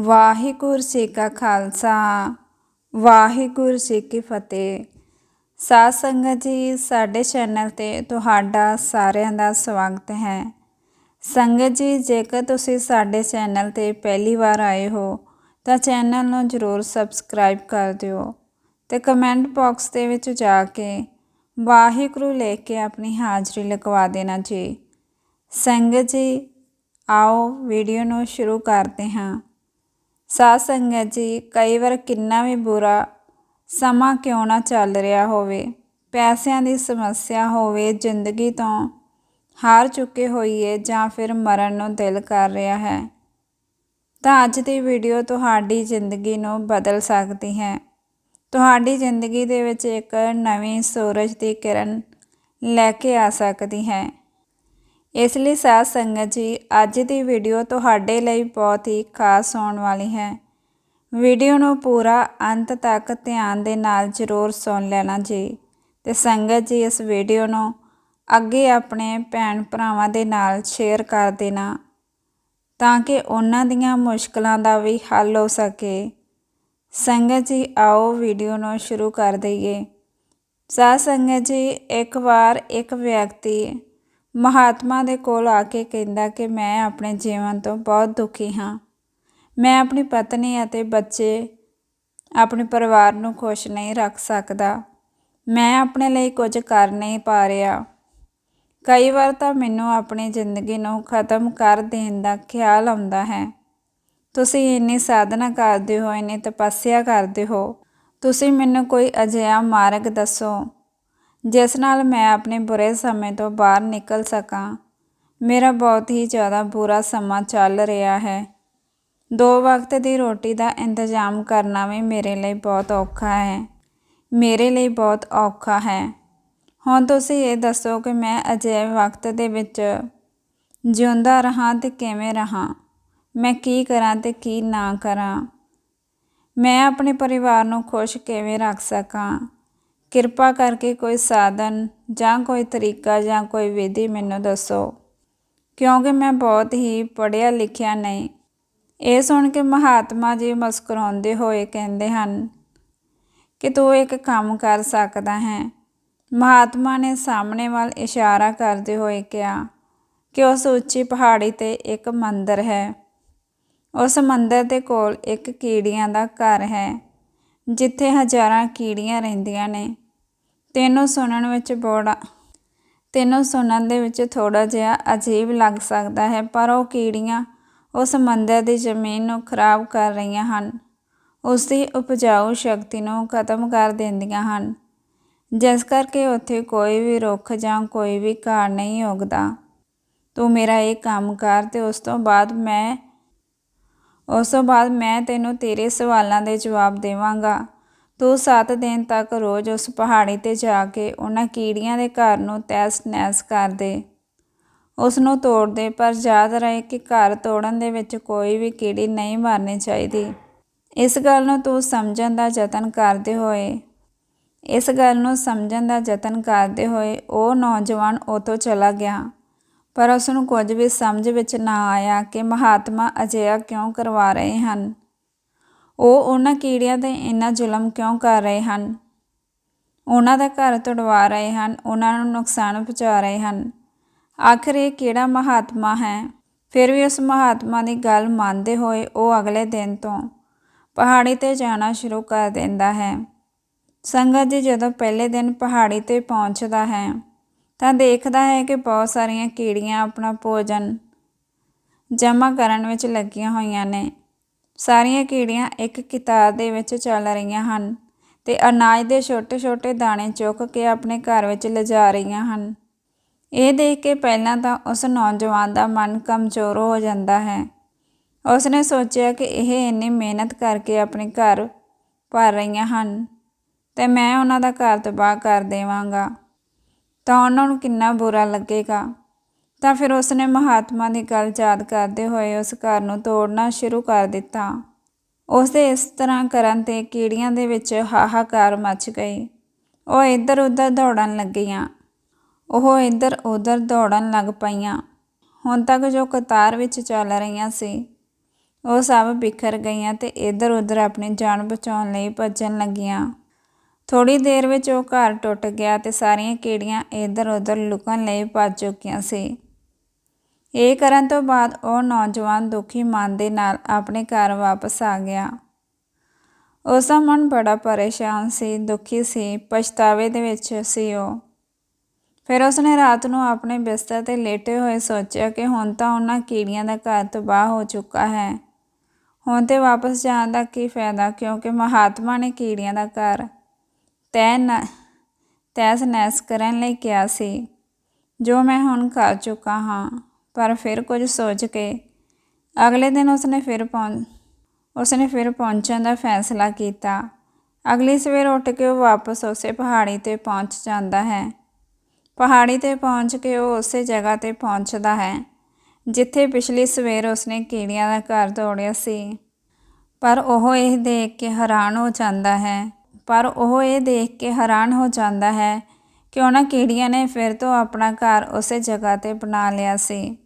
ਵਾਹਿਗੁਰੂ ਜੀ ਕਾ ਖਾਲਸਾ, ਵਾਹਿਗੁਰੂ ਜੀ ਕੀ ਫਤਿਹ। ਸਾਧ ਸੰਗਤ ਜੀ, ਸਾਡੇ ਚੈਨਲ ਤੇ ਤੁਹਾਡਾ ਸਾਰਿਆਂ ਦਾ ਸਵਾਗਤ ਹੈ। ਸੰਗਤ ਜੀ, ਜੇਕਰ ਤੁਸੀਂ ਸਾਡੇ ਚੈਨਲ ਤੇ ਪਹਿਲੀ ਵਾਰ ਆਏ ਹੋ, ਤਾਂ ਚੈਨਲ ਨੂੰ ਜਰੂਰ ਸਬਸਕ੍ਰਾਈਬ ਕਰ ਦਿਓ ਤੇ ਕਮੈਂਟ ਬਾਕਸ ਦੇ ਵਿੱਚ ਜਾ ਕੇ ਵਾਹਿਗੁਰੂ ਲੈ ਕੇ ਆਪਣੀ ਹਾਜ਼ਰੀ ਲਗਵਾ ਦੇਣਾ ਜੀ। ਸੰਗਤ ਜੀ, ਆਓ ਵੀਡੀਓ ਨੂੰ ਸ਼ੁਰੂ ਕਰਦੇ ਹਾਂ। ਸਾਧ ਸੰਗਤ ਜੀ, ਕਈ ਵਾਰ ਕਿੰਨਾ ਵੀ ਬੁਰਾ ਸਮਾਂ ਕਿਉਂ ਨਾ ਚੱਲ ਰਿਹਾ ਹੋਵੇ, ਪੈਸਿਆਂ ਦੀ ਸਮੱਸਿਆ ਹੋਵੇ, ਜ਼ਿੰਦਗੀ ਤੋਂ ਹਾਰ ਚੁੱਕੇ ਹੋਈਏ ਜਾਂ ਫਿਰ ਮਰਨ ਨੂੰ ਦਿਲ ਕਰ ਰਿਹਾ ਹੈ, ਤਾਂ ਅੱਜ ਦੀ ਵੀਡੀਓ ਤੁਹਾਡੀ ਜ਼ਿੰਦਗੀ ਨੂੰ ਬਦਲ ਸਕਦੀ ਹੈ। ਤੁਹਾਡੀ ਜ਼ਿੰਦਗੀ ਦੇ ਵਿੱਚ ਇੱਕ ਨਵੀਂ ਸੂਰਜ ਦੀ ਕਿਰਨ ਲੈ ਕੇ ਆ ਸਕਦੀ ਹੈ। ਇਸ ਲਈ ਸਾਧ ਸੰਗਤ ਜੀ, ਅੱਜ ਦੀ ਵੀਡੀਓ ਤੁਹਾਡੇ ਲਈ ਬਹੁਤ ਹੀ ਖਾਸ ਹੋਣ ਵਾਲੀ ਹੈ। ਵੀਡੀਓ ਨੂੰ ਪੂਰਾ ਅੰਤ ਤੱਕ ਧਿਆਨ ਦੇ ਨਾਲ ਜ਼ਰੂਰ ਸੁਣ ਲੈਣਾ ਜੀ ਤੇ ਸੰਗਤ ਜੀ, ਇਸ ਵੀਡੀਓ ਨੂੰ ਅੱਗੇ ਆਪਣੇ ਭੈਣ ਭਰਾਵਾਂ ਦੇ ਨਾਲ ਸ਼ੇਅਰ ਕਰ ਦੇਣਾ ਤਾਂ ਕਿ ਉਹਨਾਂ ਦੀਆਂ ਮੁਸ਼ਕਲਾਂ ਦਾ ਵੀ ਹੱਲ ਹੋ ਸਕੇ। ਸੰਗਤ ਜੀ, ਆਓ ਵੀਡੀਓ ਨੂੰ ਸ਼ੁਰੂ ਕਰ ਦਈਏ। ਸਾਧ ਸੰਗਤ ਜੀ, ਇੱਕ ਵਾਰ ਇੱਕ ਵਿਅਕਤੀ ਮਹਾਤਮਾ ਦੇ ਕੋਲ ਆ ਕੇ ਕਹਿੰਦਾ ਕਿ ਮੈਂ ਆਪਣੇ ਜੀਵਨ ਤੋਂ ਬਹੁਤ ਦੁਖੀ ਹਾਂ। ਮੈਂ ਆਪਣੀ ਪਤਨੀ ਅਤੇ ਬੱਚੇ ਆਪਣੇ ਪਰਿਵਾਰ ਨੂੰ ਖੁਸ਼ ਨਹੀਂ ਰੱਖ ਸਕਦਾ। ਮੈਂ ਆਪਣੇ ਲਈ ਕੁਝ ਕਰ ਨਹੀਂ ਪਾ ਰਿਹਾ। ਕਈ ਵਾਰ ਤਾਂ ਮੈਨੂੰ ਆਪਣੀ ਜ਼ਿੰਦਗੀ ਨੂੰ ਖਤਮ ਕਰ ਦੇਣ ਦਾ ਖਿਆਲ ਆਉਂਦਾ ਹੈ। ਤੁਸੀਂ ਇੰਨੀ ਸਾਧਨਾ ਕਰਦੇ ਹੋ, ਇੰਨੀ ਤਪੱਸਿਆ ਕਰਦੇ ਹੋ। ਤੁਸੀਂ ਮੈਨੂੰ ਕੋਈ ਅਜਿਹਾ ਮਾਰਗ ਦੱਸੋ ਜਿਸ ਨਾਲ ਮੈਂ ਆਪਣੇ ਬੁਰੇ ਸਮੇਂ ਤੋਂ ਬਾਹਰ ਨਿਕਲ ਸਕਾਂ। ਮੇਰਾ ਬਹੁਤ ਹੀ ਜ਼ਿਆਦਾ ਬੁਰਾ ਸਮਾਂ ਚੱਲ ਰਿਹਾ ਹੈ। ਦੋ ਵਕਤ ਦੀ ਰੋਟੀ ਦਾ ਇੰਤਜ਼ਾਮ ਕਰਨਾ ਵੀ ਮੇਰੇ ਲਈ ਬਹੁਤ ਔਖਾ ਹੈ। ਮੇਰੇ ਲਈ ਬਹੁਤ ਔਖਾ ਹੈ। ਹੁਣ ਤੁਸੀਂ ਇਹ ਦੱਸੋ ਕਿ ਮੈਂ ਅਜੇ ਵਕਤ ਦੇ ਵਿੱਚ ਜਿਉਂਦਾ ਰਹਾ ਤੇ ਕਿਵੇਂ ਰਹਾ? ਮੈਂ ਕੀ ਕਰਾਂ ਤੇ ਕੀ ਨਾ ਕਰਾਂ? ਮੈਂ ਆਪਣੇ ਪਰਿਵਾਰ ਨੂੰ ਖੁਸ਼ ਕਿਵੇਂ ਰੱਖ ਸਕਾਂ? ਕਿਰਪਾ ਕਰਕੇ ਕੋਈ ਸਾਧਨ ਜਾਂ ਕੋਈ ਤਰੀਕਾ ਜਾਂ ਕੋਈ ਵਿਧੀ ਮੈਨੂੰ ਦੱਸੋ। ਕਿਉਂਕਿ ਮੈਂ ਬਹੁਤ ਹੀ ਪੜ੍ਹਿਆ ਲਿਖਿਆ ਨਹੀਂ। ਇਹ ਸੁਣ ਕੇ ਮਹਾਤਮਾ ਜੀ ਮੁਸਕਰਾਉਂਦੇ ਹੋਏ ਕਹਿੰਦੇ ਹਨ, ਕਿ ਤੂੰ ਇੱਕ ਕੰਮ ਕਰ ਸਕਦਾ ਹੈ। ਮਹਾਤਮਾ ਨੇ ਸਾਹਮਣੇ ਵੱਲ ਇਸ਼ਾਰਾ ਕਰਦੇ ਹੋਏ ਕਿਹਾ, ਕਿ ਉਸ ਉੱਚੀ ਪਹਾੜੀ ਤੇ ਇੱਕ ਮੰਦਰ ਹੈ। ਉਸ ਮੰਦਰ ਦੇ ਕੋਲ ਇੱਕ ਕੀੜੀਆਂ ਦਾ ਘਰ ਹੈ, ਜਿੱਥੇ ਹਜ਼ਾਰਾਂ ਕੀੜੀਆਂ ਰਹਿੰਦੀਆਂ ਨੇ। ਤੈਨੂੰ ਸੁਣਨ ਵਿੱਚ ਬੜਾ, ਤੈਨੂੰ ਸੁਣਨ ਦੇ ਵਿੱਚ ਥੋੜਾ ਜਿਹਾ ਅਜੀਬ ਲੱਗ ਸਕਦਾ ਹੈ, ਪਰ ਉਹ ਕੀੜੀਆਂ ਉਸ ਮੰਦਰ ਦੀ ਜ਼ਮੀਨ ਨੂੰ ਖਰਾਬ ਕਰ ਰਹੀਆਂ ਹਨ। ਉਸ ਦੀ ਉਪਜਾਊ ਸ਼ਕਤੀ ਨੂੰ ਖਤਮ ਕਰ ਦਿੰਦੀਆਂ ਹਨ। ਜਿਸ ਕਰਕੇ ਉੱਥੇ ਕੋਈ ਵੀ ਰੁੱਖ ਜਾਂ ਕੋਈ ਵੀ ਘਾਹ ਨਹੀਂ ਉਗਦਾ। ਤੂੰ ਮੇਰਾ ਇਹ ਕੰਮ ਕਰ ਤੇ ਉਸ ਤੋਂ ਬਾਅਦ ਮੈਂ, ਉਸ ਤੋਂ ਬਾਅਦ ਮੈਂ ਤੈਨੂੰ ਤੇਰੇ ਸਵਾਲਾਂ ਦੇ ਜਵਾਬ ਦੇਵਾਂਗਾ। ਤੂੰ 7 ਦਿਨ ਤੱਕ ਰੋਜ਼ ਉਸ ਪਹਾੜੀ ਤੇ ਜਾ ਕੇ ਉਹਨਾਂ ਕੀੜੀਆਂ ਦੇ ਘਰ ਨੂੰ ਤੈਸ ਨੈਸ ਕਰ ਦੇ। ਉਸ ਨੂੰ ਤੋੜ ਦੇ, ਪਰ ਯਾਦ ਰਹੇ ਕਿ ਘਰ ਤੋੜਨ ਦੇ ਵਿੱਚ ਕੋਈ ਵੀ ਕੀੜੀ ਨਹੀਂ ਮਾਰਨੀ ਚਾਹੀਦੀ। ਇਸ ਗੱਲ ਨੂੰ ਤੂੰ ਸਮਝਣ ਦਾ ਯਤਨ ਕਰਦੇ ਹੋਏ। ਇਸ ਗੱਲ ਨੂੰ ਸਮਝਣ ਦਾ ਯਤਨ ਕਰਦੇ ਹੋਏ ਉਹ ਨੌਜਵਾਨ ਉਤੋਂ ਚਲਾ ਗਿਆ। ਪਰ ਉਸ ਨੂੰ ਕੁਝ ਵੀ ਸਮਝ ਵਿੱਚ ਨਾ ਆਇਆ ਕਿ ਮਹਾਤਮਾ ਅਜਿਹਾ ਕਿਉਂ ਕਰਵਾ ਰਹੇ ਹਨ। ਉਹ ਉਹਨਾਂ ਕੀੜਿਆਂ ਤੇ ਇੰਨਾ ਜ਼ੁਲਮ ਕਿਉਂ ਕਰ ਰਹੇ ਹਨ? ਉਹਨਾਂ ਦਾ ਘਰ ਤੁੜਵਾ ਰਹੇ ਹਨ, ਉਹਨਾਂ ਨੂੰ ਨੁਕਸਾਨ ਪਹੁੰਚਾ ਰਹੇ ਹਨ। ਆਖਰ ਇਹ ਕਿਹੜਾ ਮਹਾਤਮਾ ਹੈ? ਫਿਰ ਵੀ ਉਸ ਮਹਾਤਮਾ ਦੀ ਗੱਲ ਮੰਨਦੇ ਹੋਏ ਉਹ ਅਗਲੇ ਦਿਨ ਤੋਂ ਪਹਾੜੀ ਤੇ ਜਾਣਾ ਸ਼ੁਰੂ ਕਰ ਦਿੰਦਾ ਹੈ। ਸੰਗਤ ਜੀ ਜਦੋਂ ਪਹਿਲੇ ਦਿਨ ਪਹਾੜੀ ਤੇ ਪਹੁੰਚਦਾ ਹੈ, ਤਾਂ ਦੇਖਦਾ ਹੈ ਕਿ ਬਹੁਤ ਸਾਰੀਆਂ ਕੀੜੀਆਂ ਆਪਣਾ ਭੋਜਨ ਜਮ੍ਹਾਂ ਕਰਨ ਵਿੱਚ ਲੱਗੀਆਂ ਹੋਈਆਂ ਨੇ। ਸਾਰੀਆਂ ਕੀੜੀਆਂ ਇੱਕ ਕਿਤਾਬ ਦੇ ਵਿੱਚ ਚੱਲ ਰਹੀਆਂ ਹਨ ਤੇ ਅਨਾਜ ਦੇ ਛੋਟੇ-ਛੋਟੇ ਦਾਣੇ ਚੁੱਕ ਕੇ ਆਪਣੇ ਘਰ ਵਿੱਚ ਲਿਜਾ ਰਹੀਆਂ ਹਨ। ਇਹ ਦੇਖ ਕੇ ਪਹਿਲਾਂ ਤਾਂ ਉਸ ਨੌਜਵਾਨ ਦਾ ਮਨ ਕਮਜ਼ੋਰ ਹੋ ਜਾਂਦਾ ਹੈ। ਉਸ ਨੇ ਸੋਚਿਆ ਕਿ ਇਹ ਇੰਨੀ ਮਿਹਨਤ ਕਰਕੇ ਆਪਣੇ ਘਰ ਭਰ ਰਹੀਆਂ ਹਨ ਤੇ ਮੈਂ ਉਹਨਾਂ ਦਾ ਘਰ ਤਬਾਹ ਕਰ ਦੇਵਾਂਗਾ। ਤਾਂ ਉਹਨਾਂ ਨੂੰ ਕਿੰਨਾ ਬੁਰਾ ਲੱਗੇਗਾ। ਤਾਂ ਫਿਰ ਉਸਨੇ ਮਹਾਤਮਾ ਦੀ ਗੱਲ ਯਾਦ ਕਰਦੇ ਹੋਏ ਉਸ ਘਰ ਨੂੰ ਤੋੜਨਾ ਸ਼ੁਰੂ ਕਰ ਦਿੱਤਾ। ਉਸ ਦੇ ਇਸ ਤਰ੍ਹਾਂ ਕਰਨ ਤੇ ਕੀੜੀਆਂ ਦੇ ਵਿੱਚ ਹਾਹਾਕਾਰ ਮਚ ਗਈ। ਉਹ ਇੱਧਰ ਉੱਧਰ ਦੌੜਨ ਲੱਗੀਆਂ। ਉਹ ਇੱਧਰ ਉੱਧਰ ਦੌੜਨ ਲੱਗ ਪਈਆਂ। ਹੁਣ ਤੱਕ ਜੋ ਕਤਾਰ ਵਿੱਚ ਚੱਲ ਰਹੀਆਂ ਸੀ, ਉਹ ਸਭ ਬਿਖਰ ਗਈਆਂ ਤੇ ਇੱਧਰ ਉੱਧਰ ਆਪਣੀ ਜਾਨ ਬਚਾਉਣ ਲਈ ਭੱਜਣ ਲੱਗੀਆਂ। ਥੋੜੀ ਦੇਰ ਵਿੱਚ ਉਹ ਘਰ ਟੁੱਟ ਗਿਆ ਤੇ ਸਾਰੀਆਂ ਕੀੜੀਆਂ ਇੱਧਰ ਉੱਧਰ ਲੁਕਣ ਲਈ ਭੱਜ ਚੁੱਕੀਆਂ ਸੀ। ਇਹ ਕਰਨ ਤੋਂ ਬਾਅਦ ਉਹ ਨੌਜਵਾਨ ਦੁਖੀ ਮਨ ਦੇ ਨਾਲ ਆਪਣੇ ਘਰ ਵਾਪਸ ਆ ਗਿਆ। ਉਸ ਦਾ ਮਨ ਬੜਾ ਪਰੇਸ਼ਾਨ ਸੀ, ਦੁਖੀ ਸੀ, ਪਛਤਾਵੇ ਦੇ ਵਿੱਚ ਸੀ ਉਹ। ਫਿਰ ਉਸਨੇ ਰਾਤ ਨੂੰ ਆਪਣੇ ਬਿਸਤਰ ਤੇ ਲੇਟੇ ਹੋਏ ਸੋਚਿਆ ਕਿ ਹੁਣ ਤਾਂ ਉਹਨਾਂ ਕੀੜੀਆਂ ਦਾ ਘਰ ਤਬਾਹ ਹੋ ਚੁੱਕਾ ਹੈ। ਹੁਣ ਤੇ ਵਾਪਸ ਜਾਣ ਦਾ ਕੀ ਫਾਇਦਾ, ਕਿਉਂਕਿ ਮਹਾਤਮਾ ਨੇ ਕੀੜੀਆਂ ਦਾ ਘਰ ਤੈ ਨ ਤੈਸ ਨੈਸ ਕਰਨ ਲਈ ਕਿਹਾ ਸੀ, ਜੋ ਮੈਂ ਹੁਣ ਕਰ ਚੁੱਕਾ ਹਾਂ। ਪਰ ਫਿਰ ਕੁਝ ਸੋਚ ਕੇ ਅਗਲੇ ਦਿਨ ਉਸਨੇ ਫਿਰ ਪਹੁੰਚ ਉਸਨੇ ਫਿਰ ਪਹੁੰਚਣ ਦਾ ਫੈਸਲਾ ਕੀਤਾ। ਅਗਲੀ ਸਵੇਰ ਉੱਠ ਕੇ ਉਹ ਵਾਪਸ ਉਸੇ ਪਹਾੜੀ ਤੇ ਪਹੁੰਚ ਜਾਂਦਾ ਹੈ। ਪਹਾੜੀ ਤੇ ਪਹੁੰਚ ਕੇ ਉਹ ਉਸੇ ਜਗ੍ਹਾ ਤੇ ਪਹੁੰਚਦਾ ਹੈ, ਜਿੱਥੇ ਪਿਛਲੀ ਸਵੇਰ ਉਸਨੇ ਕੀੜੀਆਂ ਦਾ ਘਰ ਤੋੜਿਆ ਸੀ। ਪਰ ਉਹ ਇਹ ਦੇਖ ਕੇ ਹੈਰਾਨ ਹੋ ਜਾਂਦਾ ਹੈ, ਪਰ ਉਹ ਇਹ ਦੇਖ ਕੇ ਹੈਰਾਨ ਹੋ ਜਾਂਦਾ ਹੈ ਕਿ ਉਹਨਾਂ ਕੀੜੀਆਂ ਨੇ ਫਿਰ ਤੋਂ ਆਪਣਾ ਘਰ ਉਸੇ ਜਗ੍ਹਾ ਤੇ ਬਣਾ ਲਿਆ ਸੀ।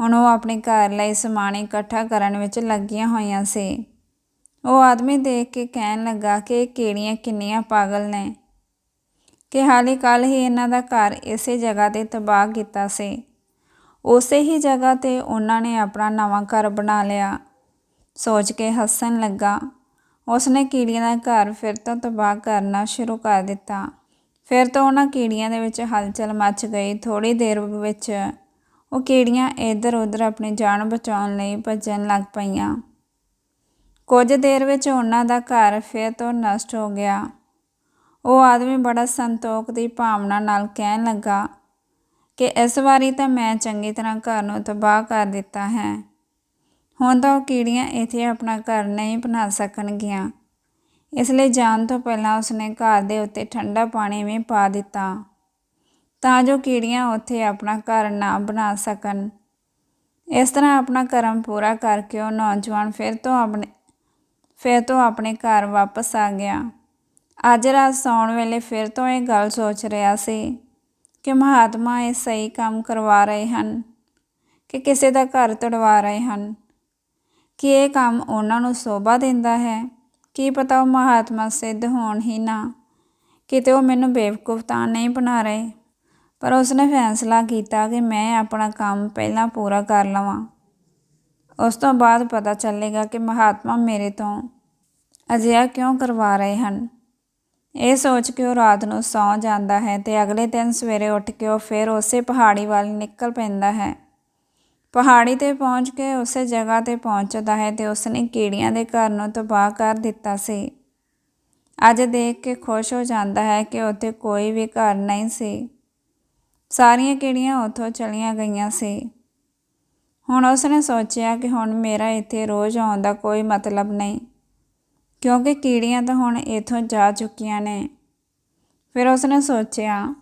ਹੁਣ ਉਹ ਆਪਣੇ ਘਰ ਲਈ ਸਮਾਨ ਇਕੱਠਾ ਕਰਨ ਵਿੱਚ ਲੱਗੀਆਂ ਹੋਈਆਂ ਸੀ। ਉਹ ਆਦਮੀ ਦੇਖ ਕੇ ਕਹਿਣ ਲੱਗਾ ਕਿ ਇਹ ਕੀੜੀਆਂ ਕਿੰਨੀਆਂ ਪਾਗਲ ਨੇ। ਕਿ ਹਾਲੇ ਕੱਲ ਹੀ ਇਹਨਾਂ ਦਾ ਘਰ ਇਸੇ ਜਗ੍ਹਾ ਤੇ ਤਬਾਹ ਕੀਤਾ ਸੀ। ਉਸੇ ਹੀ ਜਗ੍ਹਾ ਤੇ ਉਹਨਾਂ ਨੇ ਆਪਣਾ ਨਵਾਂ ਘਰ ਬਣਾ ਲਿਆ। ਸੋਚ ਕੇ ਹੱਸਣ ਲੱਗਾ। ਉਸਨੇ ਕੀੜੀਆਂ ਦਾ ਘਰ ਫਿਰ ਤੋਂ ਤਬਾਹ ਕਰਨਾ ਸ਼ੁਰੂ ਕਰ ਦਿੱਤਾ। ਫਿਰ ਤੋਂ ਉਹਨਾਂ ਕੀੜੀਆਂ ਦੇ ਵਿੱਚ ਹਲਚਲ ਮਚ ਗਈ। ਥੋੜੀ ਦੇਰ ਵਿੱਚ ਉਹ ਕੀੜੀਆਂ ਇੱਧਰ ਉੱਧਰ ਆਪਣੀ ਜਾਨ ਬਚਾਉਣ ਲਈ ਭੱਜਣ ਲੱਗ ਪਈਆਂ। ਕੁਝ ਦੇਰ ਵਿੱਚ ਉਹਨਾਂ ਦਾ ਘਰ ਫਿਰ ਤੋਂ ਨਸ਼ਟ ਹੋ ਗਿਆ। ਉਹ ਆਦਮੀ ਬੜਾ ਸੰਤੋਖ ਦੀ ਭਾਵਨਾ ਨਾਲ ਕਹਿਣ ਲੱਗਾ ਕਿ ਇਸ ਵਾਰੀ ਤਾਂ ਮੈਂ ਚੰਗੀ ਤਰ੍ਹਾਂ ਘਰ ਨੂੰ ਤਬਾਹ ਕਰ ਦਿੱਤਾ ਹੈ। ਹੁਣ ਤਾਂ ਉਹ ਕੀੜੀਆਂ ਇੱਥੇ ਆਪਣਾ ਘਰ ਨਹੀਂ ਬਣਾ ਸਕਣਗੀਆਂ। ਇਸ ਲਈ ਜਾਣ ਤੋਂ ਪਹਿਲਾਂ ਉਸਨੇ ਘਰ ਦੇ ਉੱਤੇ ਠੰਡਾ ਪਾਣੀ ਵੀ ਪਾ ਦਿੱਤਾ, ਤਾਂ ਜੋ ਕੀੜੀਆਂ ਉੱਥੇ ਆਪਣਾ ਘਰ ਨਾ ਬਣਾ ਸਕਣ। ਇਸ ਤਰ੍ਹਾਂ ਆਪਣਾ ਕਰਮ ਪੂਰਾ ਕਰਕੇ ਉਹ ਨੌਜਵਾਨ ਫਿਰ ਤੋਂ ਆਪਣੇ, ਫਿਰ ਤੋਂ ਆਪਣੇ ਘਰ ਵਾਪਸ ਆ ਗਿਆ। ਅੱਜ ਰਾਤ ਸੌਣ ਵੇਲੇ ਫਿਰ ਤੋਂ ਇਹ ਗੱਲ ਸੋਚ ਰਿਹਾ ਸੀ ਕਿ ਮਹਾਤਮਾ ਇਹ ਸਹੀ ਕੰਮ ਕਰਵਾ ਰਹੇ ਹਨ, ਕਿ ਕਿਸੇ ਦਾ ਘਰ ਤੜਵਾ ਰਹੇ ਹਨ, ਕਿ ਇਹ ਕੰਮ ਉਹਨਾਂ ਨੂੰ ਸੋਭਾ ਦਿੰਦਾ ਹੈ। ਕੀ ਪਤਾ ਉਹ ਮਹਾਤਮਾ ਸਿੱਧ ਹੋਣ ਹੀ ਨਾ। ਕਿਤੇ ਉਹ ਮੈਨੂੰ ਬੇਵਕੂਫ ਤਾਂ ਨਹੀਂ ਬਣਾ ਰਹੇ। ਪਰ ਉਸਨੇ ਫੈਸਲਾ ਕੀਤਾ ਕਿ ਮੈਂ ਆਪਣਾ ਕੰਮ ਪਹਿਲਾਂ ਪੂਰਾ ਕਰ ਲਵਾਂ। ਉਸ ਤੋਂ ਬਾਅਦ ਪਤਾ ਚੱਲੇਗਾ ਕਿ ਮਹਾਤਮਾ ਮੇਰੇ ਤੋਂ ਅਜਿਹਾ ਕਿਉਂ ਕਰਵਾ ਰਹੇ ਹਨ। ਇਹ ਸੋਚ ਕੇ ਉਹ ਰਾਤ ਨੂੰ ਸੌਂ ਜਾਂਦਾ ਹੈ ਤੇ ਅਗਲੇ ਦਿਨ ਸਵੇਰੇ ਉੱਠ ਕੇ ਉਹ ਫਿਰ ਉਸੇ ਪਹਾੜੀ ਵੱਲ ਨਿਕਲ ਪੈਂਦਾ ਹੈ। ਪਹਾੜੀ ਤੇ ਪਹੁੰਚ ਕੇ ਉਸੇ ਜਗ੍ਹਾ ਤੇ ਪਹੁੰਚਦਾ ਹੈ ਤੇ ਉਸਨੇ ਕੀੜੀਆਂ ਦੇ ਘਰ ਨੂੰ ਤਬਾਹ ਕਰ ਦਿੱਤਾ ਸੀ। ਅੱਜ ਦੇਖ ਕੇ ਖੁਸ਼ ਹੋ ਜਾਂਦਾ ਹੈ ਕਿ ਉੱਥੇ ਕੋਈ ਵੀ ਘਰ ਨਹੀਂ ਸੀ। ਸਾਰੀਆਂ ਕੀੜੀਆਂ ਉੱਥੋਂ ਚਲੀਆਂ ਗਈਆਂ ਸੀ। ਹੁਣ ਉਸਨੇ ਸੋਚਿਆ ਕਿ ਹੁਣ ਮੇਰਾ ਇੱਥੇ ਰੋਜ਼ ਆਉਣ ਦਾ ਕੋਈ ਮਤਲਬ ਨਹੀਂ, ਕਿਉਂਕਿ ਕੀੜੀਆਂ ਤਾਂ ਹੁਣ ਇੱਥੋਂ ਜਾ ਚੁੱਕੀਆਂ ਨੇ। ਫਿਰ ਉਸਨੇ ਸੋਚਿਆ,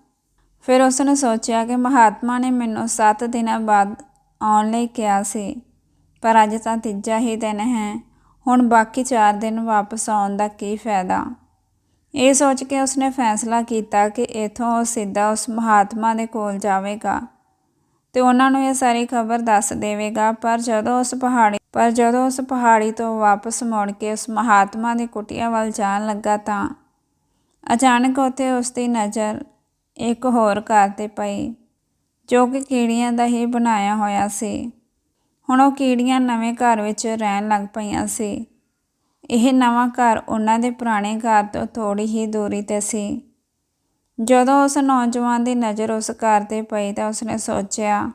ਫਿਰ ਉਸਨੇ ਸੋਚਿਆ ਕਿ ਮਹਾਤਮਾ ਨੇ ਮੈਨੂੰ 7 ਦਿਨਾਂ ਬਾਅਦ ਆਉਣ ਲਈ ਕਿਹਾ ਸੀ, ਪਰ ਅੱਜ ਤਾਂ ਤੀਜਾ ਹੀ ਦਿਨ ਹੈ, ਹੁਣ ਬਾਕੀ 4 ਦਿਨ ਵਾਪਸ ਆਉਣ ਦਾ ਕੀ ਫਾਇਦਾ? ਇਹ ਸੋਚ ਕੇ ਉਸਨੇ ਫੈਸਲਾ ਕੀਤਾ ਕਿ ਇਥੋਂ ਉਹ ਸਿੱਧਾ ਉਸ ਮਹਾਤਮਾ ਦੇ ਕੋਲ ਜਾਵੇਗਾ ਤੇ ਉਹਨਾਂ ਨੂੰ ਇਹ ਸਾਰੀ ਖਬਰ ਦੱਸ ਦੇਵੇਗਾ, ਪਰ ਜਦੋਂ ਉਸ ਪਹਾੜੀ, ਪਰ ਜਦੋਂ ਉਸ ਪਹਾੜੀ ਤੋਂ ਵਾਪਸ ਮੁੜ ਕੇ ਉਸ ਮਹਾਤਮਾ ਦੀ ਕੁਟੀਆ ਵੱਲ ਜਾਣ ਲੱਗਾ ਤਾਂ ਅਚਾਨਕ ਉੱਥੇ ਉਸ ਦੀ ਨਜ਼ਰ ਇੱਕ ਹੋਰ ਘਰ ਤੇ ਪਈ। ਜੋ ਕਿ ਕੀੜੀਆਂ ਦਾ ਹੀ ਬਣਾਇਆ ਹੋਇਆ ਸੀ। ਹੁਣ ਉਹ ਕੀੜੀਆਂ ਨਵੇਂ ਘਰ ਵਿੱਚ ਰਹਿਣ ਲੱਗ ਪਈਆਂ ਸੀ। ਇਹ ਨਵਾਂ ਘਰ ਉਹਨਾਂ ਦੇ ਪੁਰਾਣੇ ਘਰ ਤੋਂ ਥੋੜੀ ਹੀ ਦੂਰੀ ਤੇ ਸੀ। ਜਦੋਂ ਉਸ ਨੌਜਵਾਨ ਦੀ ਨਜ਼ਰ ਉਸ ਘਰ ਤੇ ਪਈ ਤਾਂ ਉਸਨੇ ਸੋਚਿਆ